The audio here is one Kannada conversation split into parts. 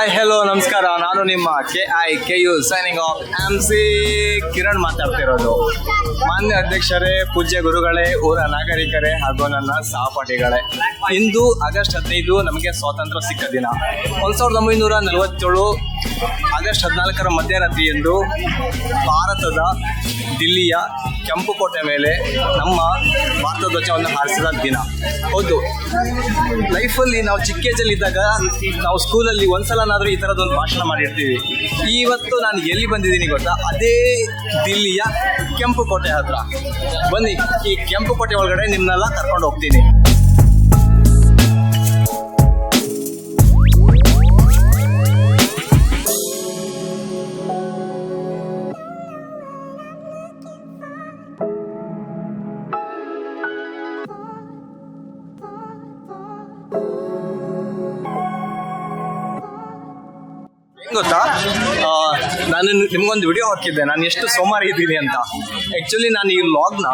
ಹಾಯ್ ಹೆಲೋ ನಮಸ್ಕಾರ. ನಾನು ನಿಮ್ಮ K I K U signing off M C Kiran ಮಾತಾಡ್ತಿರೋದು. ಮಾನ್ಯ ಅಧ್ಯಕ್ಷರೇ, ಪೂಜ್ಯ ಗುರುಗಳೇ, ಊರ ನಾಗರಿಕರೇ ಹಾಗೂ ನನ್ನ ಸಹಪಾಠಿಗಳೇ. ಇಂದು ಆಗಸ್ಟ್ ಹದಿನೈದು ನಮಗೆ ಸ್ವಾತಂತ್ರ್ಯ ಸಿಕ್ಕ ದಿನ. ಒಂದು ಸಾವಿರದ ಒಂಬೈನೂರ ನಲವತ್ತೇಳು ಆಗಸ್ಟ್ ಹದಿನಾಲ್ಕರ ಮಧ್ಯರಾತ್ರಿಯಂದು ಭಾರತದ ದಿಲ್ಲಿಯ ಕೆಂಪುಕೋಟೆ ಮೇಲೆ ನಮ್ಮ ಭಾರತ ಧ್ವಜವನ್ನು ಹಾರಿಸಿದ ದಿನ. ಹೌದು. ಲೈಫಲ್ಲಿ ನಾವು ಚಿಕ್ಕ ಏಜಲ್ಲಿ ಇದ್ದಾಗ ನಾವು ಸ್ಕೂಲಲ್ಲಿ ಒಂದ್ಸಲನಾದ್ರೂ ಈ ಥರದೊಂದು ಭಾಷಣ ಮಾಡಿರ್ತೀವಿ. ಇವತ್ತು ನಾನು ಎಲ್ಲಿ ಬಂದಿದ್ದೀನಿ ಗೊತ್ತಾ? ಅದೇ ದಿಲ್ಲಿಯ ಕೆಂಪು ಕೋಟೆ ಹತ್ರ. ಬನ್ನಿ, ಈ ಕೆಂಪು ಕೋಟೆ ಒಳಗಡೆ ನಿಮ್ಮನ್ನೆಲ್ಲ ಕರ್ಕೊಂಡು ಹೋಗ್ತೀನಿ. ನಾನು ನಿಮ್ಗೊಂದು ವಿಡಿಯೋ ಹಾಕಿದ್ದೆ. ನಾನು ಎಷ್ಟು ಸೋಮಾರಿ ಇದ್ದೀನಿ ಅಂತ. ಆಕ್ಚುಲಿ ನಾನು ಈ ಲಾಗ್ನ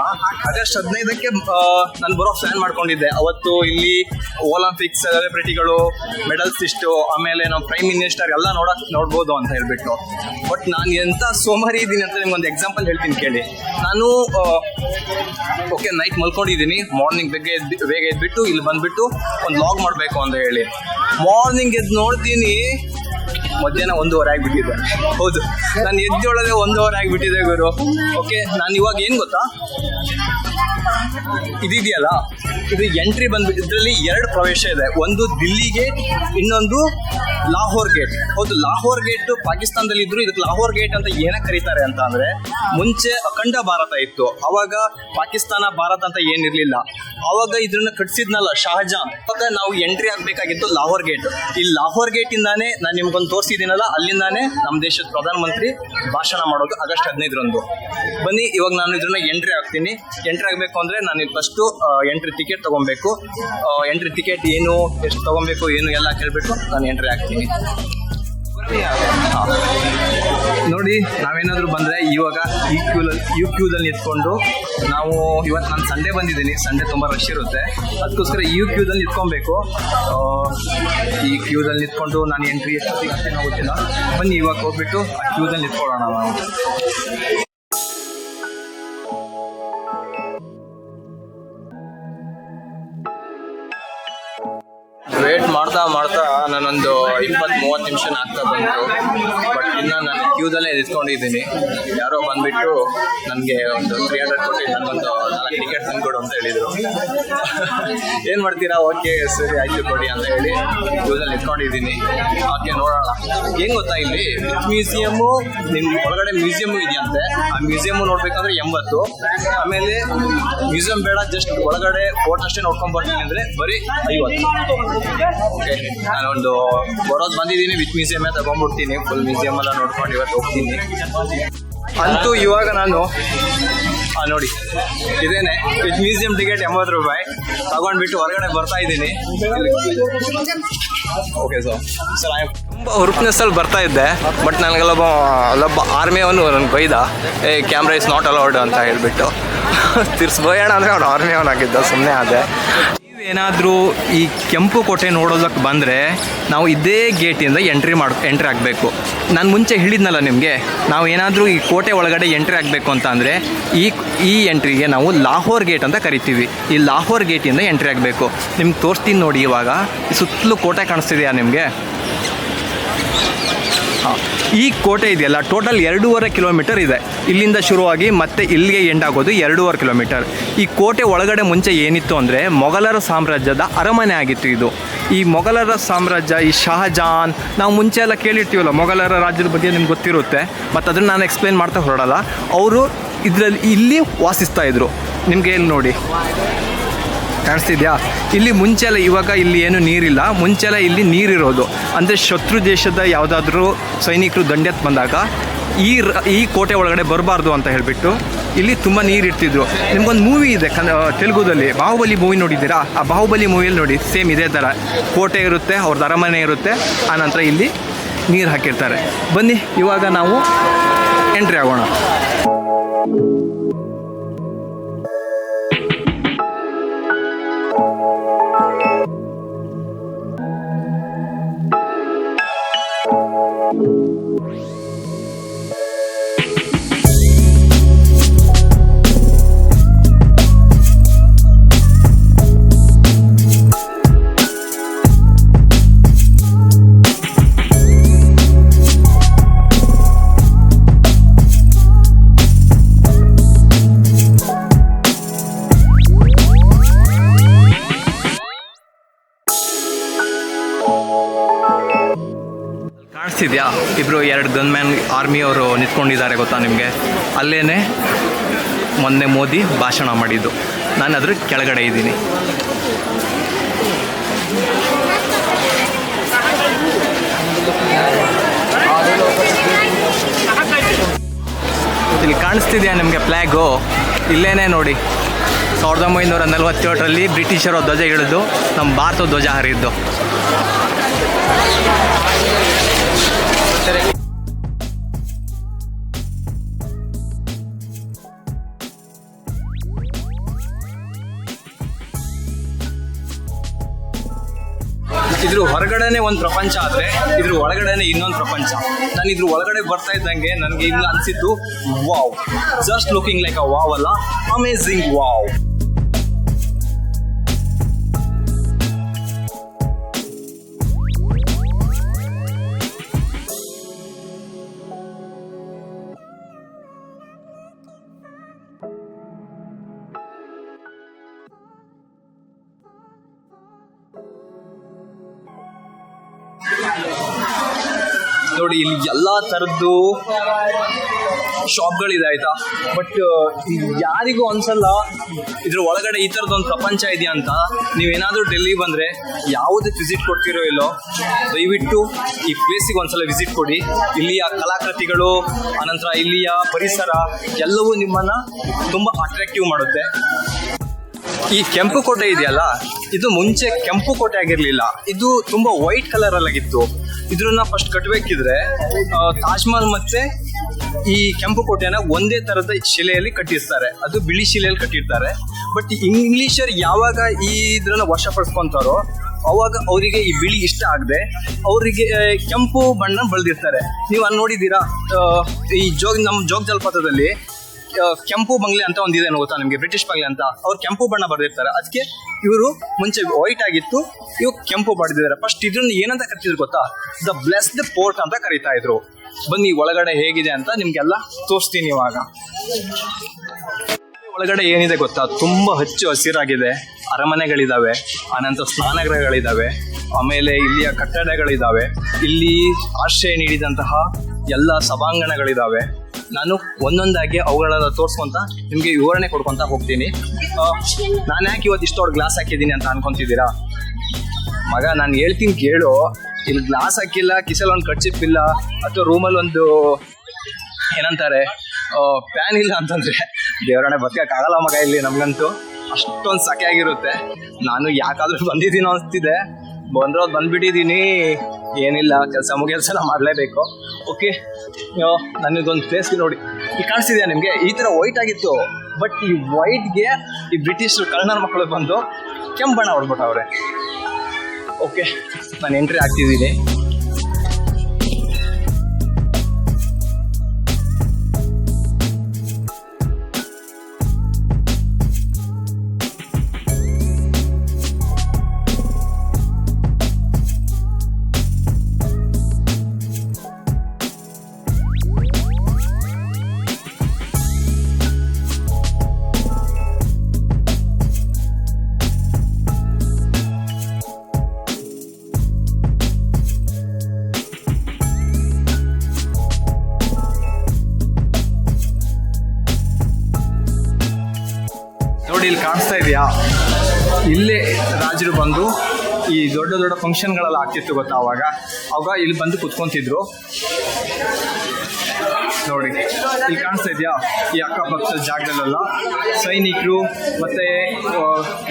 ಆಗಸ್ಟ್ ಹದಿನೈದಕ್ಕೆ ನಾನು ಬರೋ ಪ್ಲಾನ್ ಮಾಡ್ಕೊಂಡಿದ್ದೆ. ಅವತ್ತು ಇಲ್ಲಿ ಒಲಿಂಪಿಕ್ಸ್ ಸೆಲೆಬ್ರಿಟಿಗಳು ಮೆಡಲ್ಸ್ ಇಷ್ಟು, ಆಮೇಲೆ ನಮ್ಮ ಪ್ರೈಮ್ ಮಿನಿಸ್ಟರ್ ಎಲ್ಲ ನೋಡಕ್, ನೋಡ್ಬೋದು ಅಂತ ಹೇಳ್ಬಿಟ್ಟು. ಬಟ್ ನಾನು ಎಂತ ಸೋಮಾರಿ ಇದ್ದೀನಿ ಅಂತ ನಿಮ್ಗೊಂದು ಎಕ್ಸಾಂಪಲ್ ಹೇಳ್ತೀನಿ ಕೇಳಿ. ನಾನು ಓಕೆ ನೈಟ್ ಮಲ್ಕೊಂಡಿದ್ದೀನಿ. ಮಾರ್ನಿಂಗ್ ಬೇಗ ಬೇಗ ಎದ್ಬಿಟ್ಟು, ಇಲ್ಲಿ ಬಂದ್ಬಿಟ್ಟು ಒಂದು ಲಾಗ್ ಮಾಡಬೇಕು ಅಂತ ಹೇಳಿ. ಮಾರ್ನಿಂಗ್ ಎದ್ದು ನೋಡ್ತೀನಿ ಮಧ್ಯಾಹ್ನ ಒಂದೂವರೆ ಆಗಿಬಿಟ್ಟಿದೆ. ಹೌದು. ನಾನು ಎದ್ದೊಳಗೆ ಒಂದೂವರೆ ಆಗಿಬಿಟ್ಟಿದೆ ಗುರು. ಓಕೆ ನಾನು ಇವಾಗ ಏನು ಗೊತ್ತಾ? ಇದಿದೆಯಲ್ಲ, ಇದು ಎಂಟ್ರಿ ಬಂದ್ಬಿಟ್ಟು, ಇದರಲ್ಲಿ ಎರಡು ಪ್ರವೇಶ ಇದೆ. ಒಂದು ದಿಲ್ಲಿ ಗೇಟ್ ಇನ್ನೊಂದು ಲಾಹೋರ್ ಗೇಟ್ ಹೌದು, ಲಾಹೋರ್ ಗೇಟ್ ಪಾಕಿಸ್ತಾನದಲ್ಲಿ ಇದ್ರು, ಇದಕ್ಕೆ ಲಾಹೋರ್ ಗೇಟ್ ಅಂತ ಏನಕ್ಕೆ ಕರೀತಾರೆ ಅಂತ ಮುಂಚೆ ಅಖಂಡ ಭಾರತ ಇತ್ತು. ಅವಾಗ ಪಾಕಿಸ್ತಾನ, ಭಾರತ ಅಂತ ಏನಿರ್ಲಿಲ್ಲ. ಅವಾಗ ಇದನ್ನ ಕಟ್ಸಿದ್ನಲ್ಲ ಶಹಜಾನ್. ಅವಾಗ ನಾವು ಎಂಟ್ರಿ ಆಗ್ಬೇಕಾಗಿತ್ತು ಲಾಹೋರ್ ಗೇಟ್ ಈ ಲಾಹೋರ್ ಗೇಟ್ ಇಂದಾನೆ ನಾನು ನಿಮ್ಗೊಂದು ತೋರಿಸಿದ್ದೀನಲ್ಲ, ಅಲ್ಲಿಂದಾನೆ ನಮ್ಮ ದೇಶದ ಪ್ರಧಾನಮಂತ್ರಿ ಭಾಷಣ ಮಾಡೋದು ಆಗಸ್ಟ್ ಹದಿನೈದರಂದು. ಬನ್ನಿ, ಇವಾಗ ನಾನು ಇದನ್ನ ಎಂಟ್ರಿ ಆಗ್ತೀನಿ ಎಂಟ್ರಿ ಆಗಬೇಕು ಅಂದ್ರೆ ನಾನು ಫಸ್ಟು ಎಂಟ್ರಿ ಟಿಕೆಟ್ ತಗೊಬೇಕು. ಎಂಟ್ರಿ ಟಿಕೆಟ್ ಏನು, ಎಷ್ಟು ತಗೊಬೇಕು, ಏನು ಎಲ್ಲ ಕೇಳ್ಬಿಟ್ಟು ನಾನು ಎಂಟ್ರಿ ಆಗ್ತೀನಿ. ನೋಡಿ, ನಾವೇನಾದ್ರೂ ಬಂದ್ರೆ ಇವಾಗ ಈ ಕ್ಯೂಲಲ್ಲಿ ಯು ಕ್ಯೂದಲ್ಲಿ ನಿಂತ್ಕೊಂಡು ನಾವು ಇವತ್ತು ನಾನು ಸಂಡೇ ಬಂದಿದ್ದೀನಿ. ಸಂಡೇ ತುಂಬ ರಶ್ ಇರುತ್ತೆ. ಅದಕ್ಕೋಸ್ಕರ ಯು ಕ್ಯೂದಲ್ಲಿ ನಿಂತ್ಕೊಬೇಕು. ಈ ಕ್ಯೂದಲ್ಲಿ ನಿಂತ್ಕೊಂಡು ನಾನು ಎಂಟ್ರಿ ಎಷ್ಟೊತ್ತಿಗೆ ಆಗ್ತೀನಿ ಗೊತ್ತಿಲ್ಲ. ಬನ್ನಿ, ಇವಾಗ ಹೋಗ್ಬಿಟ್ಟು ಆ ಕ್ಯೂದಲ್ಲಿ ನಿಂತ್ಕೊಳ್ಳೋಣ ನಾವು. ವೇಟ್ ಮಾಡ್ತಾ ಮಾಡ್ತಾ ನಾನೊಂದು ಇಪ್ಪತ್ತು ಮೂವತ್ತು ನಿಮಿಷ ಆಗ್ತಾ ಬಂತು. ಬಟ್ ಇನ್ನು ನಾನು ಕ್ಯೂದಲ್ಲೇ ನಿಂತ್ಕೊಂಡಿದ್ದೀನಿ. ಯಾರೋ ಬಂದ್ಬಿಟ್ಟು ನನಗೆ ಒಂದು ತ್ರೀ ಹಂಡ್ರೆಡ್ ಕೊಟ್ಟು ನನಗೊಂದು ನಾಲ್ಕು ಟಿಕೆಟ್ ತಂದ್ಕೊಡು ಅಂತ ಹೇಳಿದರು. ಏನು ಮಾಡ್ತೀರಾ? ಓಕೆ ಸರಿ, ಆಯ್ತು ಕೊಡಿ ಅಂತ ಹೇಳಿ ಕ್ಯೂದಲ್ಲಿ ನಿಂತ್ಕೊಂಡಿದ್ದೀನಿ. ಓಕೆ ನೋಡೋಣ. ಏನು ಗೊತ್ತಾ ಇಲ್ಲಿ? ಮ್ಯೂಸಿಯಮ್ಮು ನಿಮ್ಮ ಒಳಗಡೆ ಮ್ಯೂಸಿಯಮ್ಮು ಇದೆಯಂತೆ. ಆ ಮ್ಯೂಸಿಯಮ್ಮು ನೋಡಬೇಕಂದ್ರೆ ಎಂಬತ್ತು. ಆಮೇಲೆ ಮ್ಯೂಸಿಯಂ ಬೇಡ ಜಸ್ಟ್ ಒಳಗಡೆ ಫೋಟೋ ಅಷ್ಟೇ ನೋಡ್ಕೊಂಡ್ ಬರ್ತೀನಿ ಅಂದ್ರೆ ಬರೀ ಐವತ್ತು. ಓಕೆ ನಾನೊಂದು ಬರೋದು ಬಂದಿದ್ದೀನಿ ವಿತ್ ಮ್ಯೂಸಿಯಮೇ ತಗೊಂಡ್ಬಿಡ್ತೀನಿ. ಫುಲ್ ಮ್ಯೂಸಿಯಂ ಎಲ್ಲ ನೋಡ್ಕೊಂಡು ಇವತ್ತು ಹೋಗ್ತೀನಿ. ಅಂತೂ ಇವಾಗ ನಾನು ನೋಡಿ, ಇದೇನೆ ವಿತ್ ಮ್ಯೂಸಿಯಂ ಟಿಕೆಟ್ ಎಂಬತ್ತು ರೂಪಾಯಿ. ತಗೊಂಡ್ಬಿಟ್ಟು ಹೊರಗಡೆ ಬರ್ತಾ ಇದ್ದೀನಿ. ಓಕೆ ಸರ್ ಸರ್ ಐ ತುಂಬ ಹುರುಪ್ನೆಸ್ಸಲ್ಲಿ ಬರ್ತಾ ಇದ್ದೆ ಬಟ್ ನನಗೆಲ್ಲೊಬ್ಬ, ಅಲ್ಲೊಬ್ಬ ಆರ್ಮಿಯವನು ನನಗೆ ಬೈದ, ಏ ಕ್ಯಾಮ್ರಾ ಇಸ್ ನಾಟ್ ಅಲೌಡ್ ಅಂತ ಹೇಳ್ಬಿಟ್ಟು. ತಿರ್ಸ್ ಬೈಯೋಣ ಅಂದರೆ ಅವ್ನು ಆರ್ಮಿಯವನಾಗಿದ್ದ ಸುಮ್ಮನೆ ಆದೆ. ಏನಾದರೂ ಈ ಕೆಂಪು ಕೋಟೆ ನೋಡೋದಕ್ಕೆ ಬಂದರೆ ನಾವು ಇದೇ ಗೇಟಿಂದ ಎಂಟ್ರಿ ಮಾಡಿ, ಎಂಟ್ರಿ ಆಗಬೇಕು. ನಾನು ಮುಂಚೆ ಹೇಳಿದ್ನಲ್ಲ ನಿಮಗೆ, ನಾವು ಏನಾದರೂ ಈ ಕೋಟೆ ಒಳಗಡೆ ಎಂಟ್ರಿ ಆಗಬೇಕು ಅಂತ ಅಂದರೆ ಈ ಈ ಎಂಟ್ರಿಗೆ ನಾವು ಲಾಹೋರ್ ಗೇಟ್ ಅಂತ ಕರಿತೀವಿ. ಈ ಲಾಹೋರ್ ಗೇಟಿಂದ ಎಂಟ್ರಿ ಆಗಬೇಕು. ನಿಮ್ಗೆ ತೋರಿಸ್ತೀನಿ ನೋಡಿ ಇವಾಗ. ಸುತ್ತಲೂ ಕೋಟೆ ಕಾಣಿಸ್ತಿದೆಯಾ ನಿಮಗೆ? ಈ ಕೋಟೆ ಇದೆಯಲ್ಲ ಟೋಟಲ್ ಎರಡೂವರೆ ಕಿಲೋಮೀಟರ್ ಇದೆ. ಇಲ್ಲಿಂದ ಶುರುವಾಗಿ ಮತ್ತೆ ಇಲ್ಲಿಗೆ ಎಂಡ್ ಆಗೋದು ಎರಡೂವರೆ ಕಿಲೋಮೀಟರ್ ಈ ಕೋಟೆ ಒಳಗಡೆ ಮುಂಚೆ ಏನಿತ್ತು ಅಂದರೆ ಮೊಘಲರ ಸಾಮ್ರಾಜ್ಯದ ಅರಮನೆ ಆಗಿತ್ತು ಇದು. ಈ ಮೊಘಲರ ಸಾಮ್ರಾಜ್ಯ, ಈ ಶಹಜಾನ್, ನಾವು ಮುಂಚೆ ಎಲ್ಲ ಕೇಳಿರ್ತೀವಲ್ಲ ಮೊಘಲರ ರಾಜ್ಯದ ಬಗ್ಗೆ ನಿಮ್ಗೆ ಗೊತ್ತಿರುತ್ತೆ. ಮತ್ತು ಅದನ್ನು ನಾನು ಎಕ್ಸ್ಪ್ಲೇನ್ ಮಾಡ್ತಾ ಹೊರಡಲ್ಲ. ಅವರು ಇದರಲ್ಲಿ, ಇಲ್ಲಿ ವಾಸಿಸ್ತಾ ಇದ್ರು. ನಿಮಗೆ ಇಲ್ಲಿ ನೋಡಿ? ಕಾಣಿಸ್ತಿದ್ಯಾ? ಇಲ್ಲಿ ಮುಂಚೆಲ್ಲ ಇವಾಗ ಇಲ್ಲಿ ಏನು ನೀರಿಲ್ಲ. ಮುಂಚೆಲ್ಲ ಇಲ್ಲಿ ನೀರಿರೋದು. ಅಂದರೆ ಶತ್ರು ದೇಶದ ಯಾವುದಾದ್ರೂ ಸೈನಿಕರು ದಂಡೆತ್ ಬಂದಾಗ ಈ ಈ ಕೋಟೆ ಒಳಗಡೆ ಬರಬಾರ್ದು ಅಂತ ಹೇಳಿಬಿಟ್ಟು ಇಲ್ಲಿ ತುಂಬ ನೀರು ನಿಮ್ಗೊಂದು ಮೂವಿ ಇದೆ, ಕನ್ ತೆಲುಗುದಲ್ಲಿ. ಬಾಹುಬಲಿ ಮೂವಿ ನೋಡಿದ್ದೀರಾ? ಆ ಬಾಹುಬಲಿ ಮೂವಿಯಲ್ಲಿ ನೋಡಿ, ಸೇಮ್ ಇದೇ ಥರ ಕೋಟೆ ಇರುತ್ತೆ ಅವ್ರದ್ದು ಅರಮನೆ ಇರುತ್ತೆ ಆನಂತರ ಇಲ್ಲಿ ನೀರು ಹಾಕಿರ್ತಾರೆ. ಬನ್ನಿ, ಇವಾಗ ನಾವು ಎಂಟ್ರಿ ಆಗೋಣ. ಭಾಷಣ ಮಾಡಿದ್ದು. ನಾನು ಅದ್ರ ಕೆಳಗಡೆ ಇದ್ದೀನಿ. ಇಲ್ಲಿ ಕಾಣಿಸ್ತಿದ್ಯಾ ನಿಮಗೆ ಫ್ಲ್ಯಾಗು ಇಲ್ಲೇನೆ ನೋಡಿ. ಸಾವಿರದ ಒಂಬೈನೂರ ನಲವತ್ತೇಳರಲ್ಲಿ ಬ್ರಿಟಿಷರು ಧ್ವಜ ಹಿಡಿದು ನಮ್ಮ ಭಾರತ ಧ್ವಜ ಹರಿದ್ದು ಇದ್ರ ಹೊರಗಡೆನೆ ಒಂದು ಪ್ರಪಂಚ ಆದ್ರೆ ಇದ್ರ ಒಳಗಡೆನೆ ಇನ್ನೊಂದು ಪ್ರಪಂಚ. ನಾನು ಇದ್ರ ಒಳಗಡೆ ಬರ್ತಾ ಇದ್ದಂಗೆ ನನಗೆ ಇಲ್ಲ ಅನ್ಸಿದ್ದು wow. Just looking like a wow ಅಲ್ಲ. ಅಮೇಝಿಂಗ್ ವಾವ್ ನೋಡಿ, ಇಲ್ಲಿ ಎಲ್ಲಾ ತರದ್ದು ಶಾಪ್ಗಳಿದೆ ಆಯ್ತಾ? ಬಟ್ ಯಾರಿಗೂ ಅನ್ಸಲ್ಲ, ಇದ್ರ ಒಳಗಡೆ ಈ ಥರದೊಂದು ಪ್ರಪಂಚ ಇದೆಯಾ ಅಂತ. ನೀವೇನಾದ್ರೂ ಡೆಲ್ಲಿ ಬಂದ್ರೆ ಯಾವುದಕ್ಕೆ ವಿಸಿಟ್ ಕೊಡ್ತಿರೋ ಇಲ್ಲೋ, ದಯವಿಟ್ಟು ಈ ಪ್ಲೇಸಿಗೆ ಒಂದ್ಸಲ ವಿಸಿಟ್ ಕೊಡಿ. ಇಲ್ಲಿಯ ಕಲಾಕೃತಿಗಳು ಅನಂತರ ಇಲ್ಲಿಯ ಪರಿಸರ, ಎಲ್ಲವೂ ನಿಮ್ಮನ್ನ ತುಂಬಾ ಅಟ್ರಾಕ್ಟಿವ್ ಮಾಡುತ್ತೆ. ಈ ಕೆಂಪು ಕೋಟೆ ಇದೆಯಲ್ಲ, ಇದು ಮುಂಚೆ ಕೆಂಪು ಕೋಟೆ ಆಗಿರ್ಲಿಲ್ಲ. ಇದು ತುಂಬಾ ವೈಟ್ ಕಲರ್ ಅಲ್ಲಾಗಿತ್ತು. ಇದ್ರನ್ನ ಫಸ್ಟ್ ಕಟ್ಟಬೇಕಿದ್ರೆ ತಾಜ್ಮಹಲ್ ಮತ್ತೆ ಈ ಕೆಂಪು ಕೋಟೆನ ಒಂದೇ ತರದ ಶಿಲೆಯಲ್ಲಿ ಕಟ್ಟಿರ್ತಾರೆ. ಅದು ಬಿಳಿ ಶಿಲೆಯಲ್ಲಿ ಕಟ್ಟಿರ್ತಾರೆ. ಬಟ್ ಇಂಗ್ಲಿಷರ್ ಯಾವಾಗ ಈ ಇದ್ರನ್ನ ವಶಪಡಿಸ್ಕೊಂತಾರೋ, ಅವಾಗ ಅವರಿಗೆ ಈ ಬಿಳಿ ಇಷ್ಟ ಆಗದೆ, ಅವರಿಗೆ ಕೆಂಪು ಬಣ್ಣ ಬಳದಿರ್ತಾರೆ. ನೀವು ಅಲ್ಲಿ ನೋಡಿದ್ದೀರಾ ಈ ಜೋಗ್ ನಮ್ಮ ಜೋಗ ಜಲಪಾತದಲ್ಲಿ ಕೆಂಪು ಬಂಗ್ಲೆ ಅಂತ ಒಂದಿದೆ ಗೊತ್ತಾ ನಿಮಗೆ? ಬ್ರಿಟಿಷ್ ಬಂಗ್ಲೆ ಅಂತ. ಅವ್ರು ಕೆಂಪು ಬಣ್ಣ ಬರ್ದಿರ್ತಾರೆ. ಅದಕ್ಕೆ ಇವರು ಮುಂಚೆ ವೈಟ್ ಆಗಿತ್ತು ಇವ್ ಕೆಂಪು ಬಡ್ದಿದ್ದಾರೆ ಫಸ್ಟ್ ಇದನ್ನ ಏನಂತ ಕರಿತಿದ್ರು ಗೊತ್ತಾ? ದ ಬ್ಲೆಸ್ಡ್ ಪೋರ್ಟ್ ಅಂತ ಕರಿತಾ ಇದ್ರು. ಬನ್ನಿ, ಒಳಗಡೆ ಹೇಗಿದೆ ಅಂತ ನಿಮ್ಗೆಲ್ಲ ತೋರಿಸ್ತೀನಿ ಇವಾಗ. ಒಳಗಡೆ ಏನಿದೆ ಗೊತ್ತಾ? ತುಂಬಾ ಹಚ್ಚು ಹಸಿರಾಗಿದೆ. ಅರಮನೆಗಳಿದಾವೆ ಅನಂತರ ಸ್ನಾನಗೃಹಗಳಿದಾವೆ, ಆಮೇಲೆ ಇಲ್ಲಿಯ ಕಟ್ಟಡಗಳಿದಾವೆ, ಇಲ್ಲಿ ಆಶ್ರಯ ನೀಡಿದಂತಹ ಎಲ್ಲ ಸಭಾಂಗಣಗಳಿದಾವೆ. ನಾನು ಒಂದೊಂದಾಗಿ ಅವುಗಳನ್ನ ತೋರಿಸ್ಕೊಂತ ನಿಮಗೆ ವಿವರಣೆ ಕೊಡ್ಕೊಂತ ಹೋಗ್ತೀನಿ. ನಾನು ಯಾಕೆ ಇವತ್ತು ಇಷ್ಟೊಂದು ಗ್ಲಾಸ್ ಹಾಕಿದ್ದೀನಿ ಅಂತ ಅನ್ಕೊಂತಿದ್ದೀರಾ? ಮಗ, ನಾನು ಹೇಳ್ತೀನಿ ಕೇಳು. ಇಲ್ಲಿ ಗ್ಲಾಸ್ ಹಾಕಿಲ್ಲ, ಕಿಸಲ್ ಒಂದು ಕಟ್ಸಿಪ್ಪಿಲ್ಲ ಅಥವಾ ರೂಮಲ್ಲಿ ಒಂದು ಏನಂತಾರೆ ಪ್ಯಾನ್ ಇಲ್ಲ ಅಂತಂದ್ರೆ ದೇವರಣೆ ಬದುಕಕ್ಕಾಗಲ್ಲ ಮಗ ಇಲ್ಲಿ ನಮ್ಗಂತೂ. ಅಷ್ಟೊಂದು ಸಖೆ ಆಗಿರುತ್ತೆ. ನಾನು ಯಾಕಾದ್ರೂ ಬಂದಿದ್ದೀನೋ ಅನ್ಸ್ತಿದೆ. ಬಂದ್ರೋದು ಬಂದ್ಬಿಟ್ಟಿದ್ದೀನಿ ಏನಿಲ್ಲ, ಕೆಲಸ ಮುಗಿಯಲ್ಸಲ ಮಾಡಲೇಬೇಕು. ಓಕೆ ನನಗೊಂದು ಪ್ಲೇಸ್ ನೋಡಿ. ಈ ಕಾಣಿಸ್ತಿದ್ಯಾ ನಿಮಗೆ? ಈ ಥರ ವೈಟ್ ಆಗಿತ್ತು. ಬಟ್ ಈ ವೈಟ್ಗೆ ಈ ಬ್ರಿಟಿಷರು ಕಳ್ಳನ ಮಕ್ಕಳು ಬಂದು ಕೆಂಪು ಬಣ್ಣ ಹೊಡ್ಬಿಟ್ಟವ್ರೆ. ಓಕೆ ನಾನು ಎಂಟ್ರಿ ಆಗ್ತಿದ್ದೀನಿ ಇಲ್ಲಿ ಕಾಣಿಸ್ತಾ ಇದೆಯಾ? ಇಲ್ಲೇ ರಾಜರು ಬಂದು ಈ ದೊಡ್ಡ ದೊಡ್ಡ ಫಂಕ್ಷನ್ಗಳೆಲ್ಲ ಆಗ್ತಿತ್ತು ಗೊತ್ತಾ ಅವಾಗ? ಅವಾಗ ಇಲ್ಲಿ ಬಂದು ಕುತ್ಕೊಂತಿದ್ರು. ನೋಡಿ, ಇಲ್ಲಿ ಕಾಣಿಸ್ತಾ ಇದೆಯಾ? ಈ ಅಕ್ಕಪಕ್ಕದ ಜಾಗದಲ್ಲೆಲ್ಲ ಸೈನಿಕರು ಮತ್ತೆ